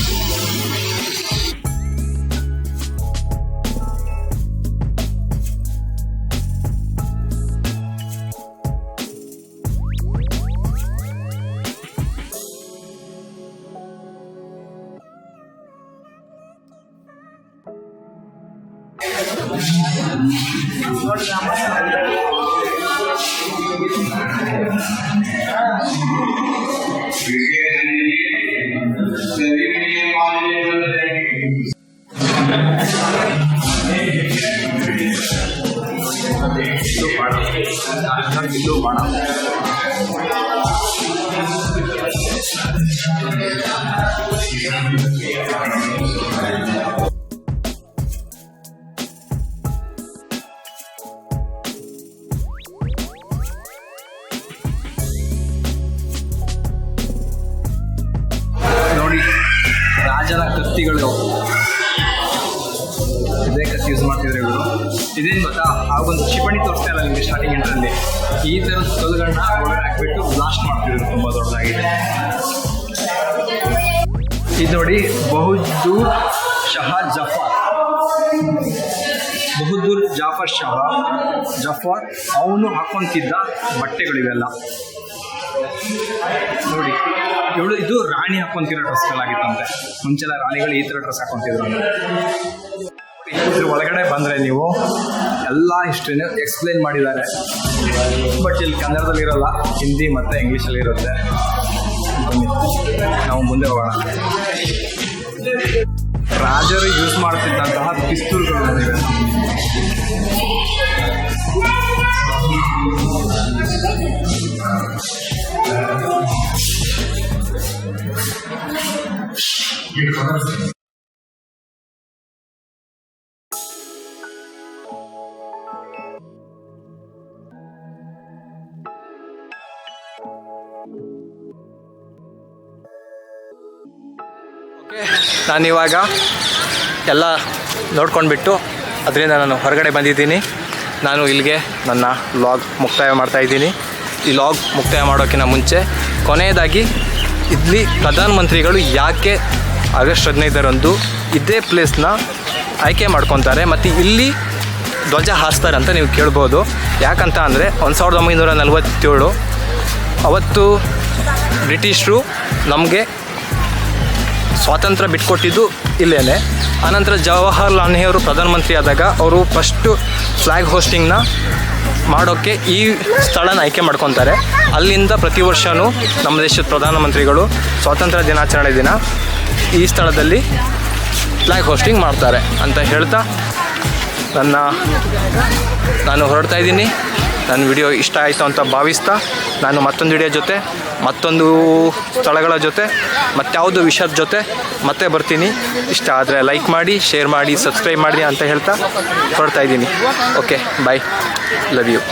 もう。ಇದು ನೋಡಿ ಬಹುದ್ದೂರ್ ಶಹಾ ಜಫರ್. ಬಹುದ್ದೂರ್ ಜಾಫರ್ ಶಹಾ ಜಫರ್, ಅವನು ಹಾಕೊಂತಿದ್ದ ಬಟ್ಟೆಗಳಿವೆಲ್ಲ. ನೋಡಿ, ಇವಳು ಇದು ರಾಣಿ ಹಾಕೊಂತಿರೋ ಡ್ರೆಸ್ಗಳಾಗಿತ್ತಂತೆ ಮುಂಚೆಲ್ಲ ರಾಣಿಗಳು ಈ ಥರ ಡ್ರೆಸ್ ಹಾಕೊಂತಿದ್ರು ಅಂತ ಒಳಗಡೆ ಬಂದರೆ ನೀವು ಎಲ್ಲ ಹಿಸ್ಟ್ರಿನ ಎಕ್ಸ್ಪ್ಲೈನ್ ಮಾಡಿದ್ದಾರೆ. ಬಟ್ ಇಲ್ಲಿ ಕನ್ನಡದಲ್ಲಿ ಇರೋಲ್ಲ ಹಿಂದಿ ಮತ್ತು ಇಂಗ್ಲೀಷಲ್ಲಿ ಇರುತ್ತೆ. ನಾವು ಮುಂದೆ ಹೋಗೋಣ. ರಾಜರು ಯೂಸ್ ಮಾಡ್ತಿದ್ದಂತಹ ಪಿಸ್ತೂಲ್ಗಳು ಬಂದಿವೆ. ನಾನಿವಾಗ ಎಲ್ಲ ನೋಡ್ಕೊಂಡ್ಬಿಟ್ಟು ಅದರಿಂದ ನಾನು ಹೊರಗಡೆ ಬಂದಿದ್ದೀನಿ. ನಾನು ಇಲ್ಲಿಗೆ ನನ್ನ ಲಾಗ್ ಮುಕ್ತಾಯ ಮಾಡ್ತಾಯಿದ್ದೀನಿ ಈ ಲಾಗ್ ಮುಕ್ತಾಯ ಮಾಡೋಕ್ಕಿಂತ ಮುಂಚೆ ಕೊನೆಯದಾಗಿ ಇಲ್ಲಿ ಪ್ರಧಾನಮಂತ್ರಿಗಳು ಯಾಕೆ ಆಗಸ್ಟ್ ಹದಿನೈದರಂದು ಇದೇ ಪ್ಲೇಸ್ನ ಆಯ್ಕೆ ಮಾಡ್ಕೊತಾರೆ ಮತ್ತು ಇಲ್ಲಿ ಧ್ವಜ ಹಾಸ್ತಾರೆ ಅಂತ ನೀವು ಕೇಳ್ಬೋದು. ಯಾಕಂತ ಅಂದರೆ ಒಂದು ಸಾವಿರದ ಒಂಬೈನೂರ ನಲವತ್ತೇಳು ಅವತ್ತು ಬ್ರಿಟಿಷರು ನಮಗೆ ಸ್ವಾತಂತ್ರ್ಯ ಬಿಟ್ಕೊಟ್ಟಿದ್ದು ಇಲ್ಲೇನೆ. ಆನಂತರ ಜವಾಹರ್ಲಾಲ್ ನೆಹರು ಪ್ರಧಾನಮಂತ್ರಿ ಆದಾಗ ಅವರು ಫಸ್ಟು ಫ್ಲ್ಯಾಗ್ ಹೋಸ್ಟಿಂಗ್ನ ಮಾಡೋಕ್ಕೆ ಈ ಸ್ಥಳನ ಆಯ್ಕೆ ಮಾಡ್ಕೊತಾರೆ. ಅಲ್ಲಿಂದ ಪ್ರತಿ ವರ್ಷವೂ ನಮ್ಮ ದೇಶದ ಪ್ರಧಾನಮಂತ್ರಿಗಳು ಸ್ವಾತಂತ್ರ್ಯ ದಿನಾಚರಣೆ ದಿನ ಈ ಸ್ಥಳದಲ್ಲಿ ಫ್ಲ್ಯಾಗ್ ಹೋಸ್ಟಿಂಗ್ ಮಾಡ್ತಾರೆ ಅಂತ ಹೇಳ್ತಾ ನನ್ನ, ನಾನು ಹೊರಡ್ತಾ ಇದ್ದೀನಿ. ನನ್ನ ವಿಡಿಯೋ ಇಷ್ಟ ಆಯಿತು ಅಂತ ಭಾವಿಸ್ತಾ ನಾನು ಮತ್ತೊಂದು ವಿಡಿಯೋ ಜೊತೆ, ಮತ್ತೊಂದು ಸ್ಥಳಗಳ ಜೊತೆ ಮತ್ತಾವುದು ವಿಷಯದ ಜೊತೆ ಮತ್ತೆ ಬರ್ತೀನಿ. ಇಷ್ಟ ಆದರೆ ಲೈಕ್ ಮಾಡಿ ಶೇರ್ ಮಾಡಿ ಸಬ್ಸ್ಕ್ರೈಬ್ ಮಾಡಿ ಅಂತ ಹೇಳ್ತಾ ಹೊರಡ್ತಾ ಇದ್ದೀನಿ. Okay bye love you